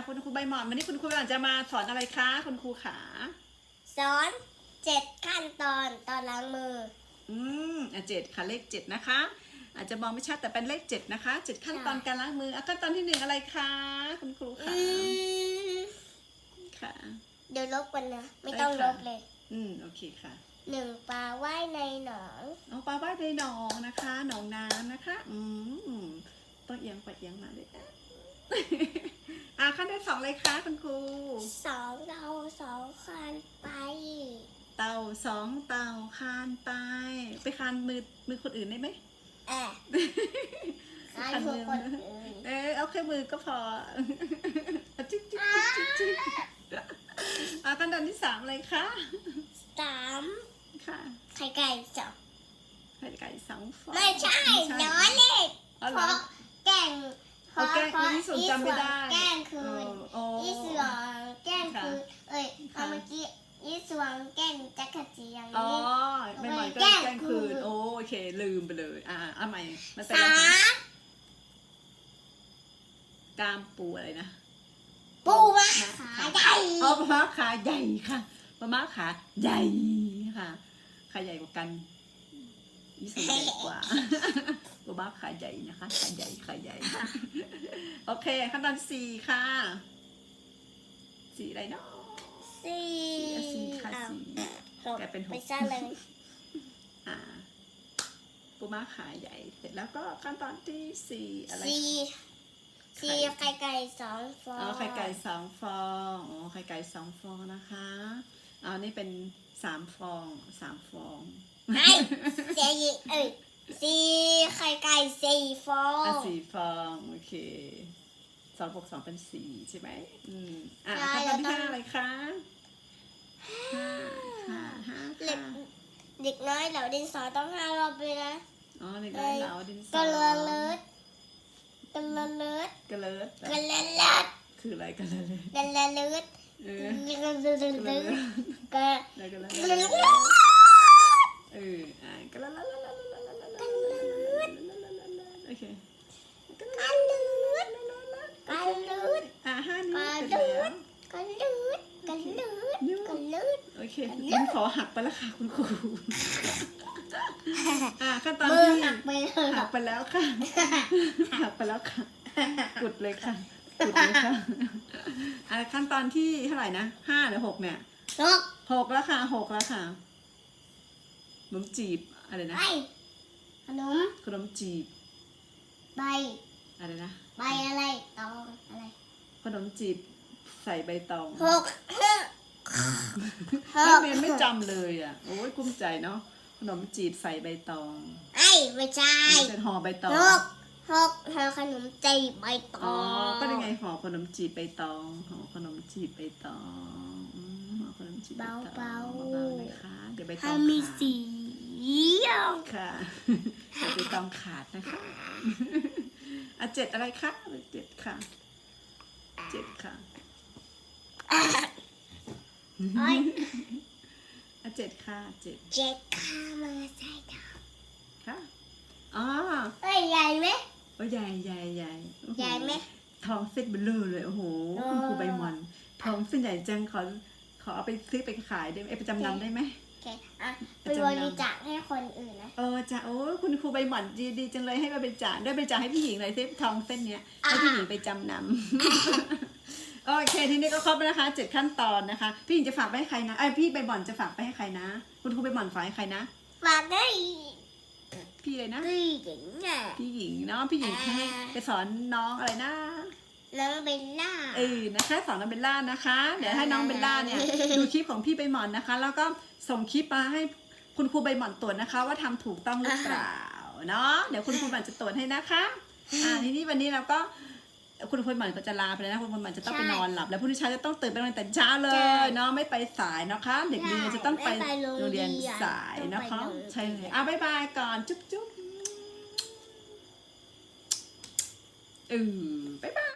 ะคุณครูใบหมอนวันนี้คุณครูใบหมอนจะมาสอนอะไรคะคุณครูขา สอนเจ็ดขั้นตอนตอนล้างมือ อืมอะเจ็ดค่ะเลขเจ็ดนะคะ อาจจะมองไม่ชัดแต่เป็นเลขเจ็ดนะคะเจ็ดขั้นตอนการล้างมืออะขั้นตอนที่หนึ่งอะไรคะคุณครูอืขามค่ะ เดี๋ยวลบกันนะ ไม่ต้องได้ลค่ะบเลย อืมโอเคค่ะหนึ่งปลาว่ายในหนอง น้องปลาว่ายในหนองนะคะ หนองน้ำนะคะ อืมต้องเอียงไปเอียงมาเลยนะ อะขั้นที่ สองเลยคะคุณครู สองเราสองคันไป เต่าสองเต่าคานไป ไปคานมือมือคนอื่นได้ไหมแอบคันคือคนอื่นเออเอาแค่มือก็พออะจิ๊กจิ๊กจิ๊กจิ๊กจิ๊กอะขั้นตอนที่สามเลยค่ะสามค่ะไข่ไก่สองไข่ไก่สองฟองไม่ใช่ไม่น้อยเล็กอ๋อเพเหรอราะ ราะแกล้งเพราะอีส่วนจำไม่ได้แกล้งคืนโอ้อีสวงแกล้งค่ะคืนเอ้ยค่ะเอาเมื่อกี้อีสวงแกล้งจักรจีอย่างอ๋อนี้ไม่หมอนก็แกล้งแกล้งคืนคืนโอโอเคลืมไปเลย อ่าเอาใหม่มันเป็นสาอะไรนะมกามปูอะไรนะ ปูมาขาใหญ่อ๋อปลาม้าขาใหญ่ค่ะปลาม้าขาใหญ่ค่ะขาใหญ่กว่ากันยี่สิบใหญ่กว่า ปลาม้าขาใหญ่นะคะขาใหญ่ขาใหญ่ โอเคขั้นตอนที่สี่ค่ะ สีอะไรเนาะสี่สีอะสีค่ะอ้าวสีหกแกเป็นหกไม่ใช่เลยอ่าปูม้าขาใหญ่ เสร็จแล้วก็ขั้นตอนที่สี่อะไรสี่สี่ไข่ไก่สองฟองอ๋อไข่ไก่สองฟองอ๋อไข่ไก่สองฟองนะคะอ๋อนี่เป็นสามฟองสามฟองไอ้สี่เอ้ย สี่ไข่ไก่สี่ฟองอะสี่ฟองโอเคสองบวกสองเป็นสี่ใช่ไหมอืมอะใช่ขั้นตอนที่แล้วต้อง ห้าอะไรคะห้าห้าห้าเด็กค่ะเด็กน้อยเหล่าดินสอต้องห้ารอบเลยนะอ๋อเด็กน้อยเหลาดินสกอระเลิดกระเลิดกระเลิดกระเลิดคืออะไรกระเลิดกระเลิดเอกอระเลิดกระเลิดกระแล้วก็แล้วกระเลิดเอออะก็แล้วโอเค กระเลิดกระเลิด อะห้านิ้ว กระ เสร็จ เลิ แล้วดกระเลิดกระเลิดกระเลิดโอเคนิ้วขอหักไปแล้วค่ะคุณครูอะขั้นตอนมือที่หักไปเลยหักไปแล้วค่ะหักไปแล้วค่ะกุดเลยค่ะกุดเลยค่ะอะขั้นตอนที่เท่าไหร่นะห้าหรือหกเนี่ยนกหกแล้วค่ะหกแล้วค่ะขนมจีบอะไรนะไปขนมขนมจีบใบอะไรนะใบอะไรตองอะไรขนมจีบ ใส่ใบตองหกห้าหนักกเรียนไม่จำเลยอะ โอ้ยกุ้มใจเนาะ ขนมจีบใส่ใบตองไอ้ไม่ใช่ไม่ใช่ห่อใบตองหกหกหาขนมจีบใบตอ๋อองก็ได้ไงห่อขนมจีบใบตอง ห่อขนมจีบใบตองอืมห่อขนมจีบใบตองเบาๆเบาๆนะคะ เดี๋ยวใบตถ้าองมีขาดสีเขียวค่ะเดี๋ยวใบตองขาดนะคะอะเจ็ดอะไรคะเจ็ดค่ะ เจ็ดค่ะ โอ้ยอะเจ็ดค่ะเจ็ดเจ็ดข้ามาใส่ดอกค่ะอ๋อเอ้ยใหญ่ไหมโอ้ยใหญ่ใหญ่ใหญ่โอ้โใหญ่ไหม ทองเส้นเบลอเลยโอ้โหเออ คุณครูใบหมอนทองเส้นใหญ่จังขอขอเอาไปซื้อไปขายได้ไหมเอ้ยไปจำนำได้ไหม โอเคอะไปจะบจำนำริจาคให้คนอื่นนะ เออจ้ะโอ้คุณครูใบหมอนดีดีจังเลยให้มาบริจาคด้วยบริจาคให้พี่หญิงหน่อยสิทองเส้นเนี้ยให้พี่หญิงไปจำนำ โอเคทีนี้ก็ครบแล้วนะคะเจ็ดขั้นตอนนะคะ พี่หญิงจะฝากไปให้ใครนะไอยพี่ใบหมอนจะฝากไปให้ใครนะ คุณครูใบหมอนฝากให้ใครนะ ฝากได้พี่เลยนะ พี่หญิงอะ พี่หญิงเนาะพี่หญิงอ่าให้ไปสอนน้องอะไรนะน้องเบลล่าเออนะคะสอนน้องเบลล่านะคะ เดี๋ยวให้น้องเบลล่าเนี่ยดูคลิปของพี่ใบหมอนนะคะ แล้วก็ส่งคลิปมาให้คุณครูใบหมอนตรวจนะคะ ว่าทำถูกต้องหรือเปล่าเนาะเดี๋ยวคุณครูใบหมอนจะตรวจให้นะคะ อ่าทีนี้วันนี้เราก็ คุณครูใบหมอนก็จะลาไปแล้วนะคุณครูใบหมอนจะต้องไปนอนหลับ แล้วพรุ่งนี้เช้าจะต้องตื่นไปโรงเรียนแต่เช้าเลยเนาะไม่ไปสายนะคะเด็กเรียนจะต้องไปโรงเรียนสายนะคะใช่เลยอะบ๊ายบายก่อนจุ๊บจุ๊บเออบ๊ายบาย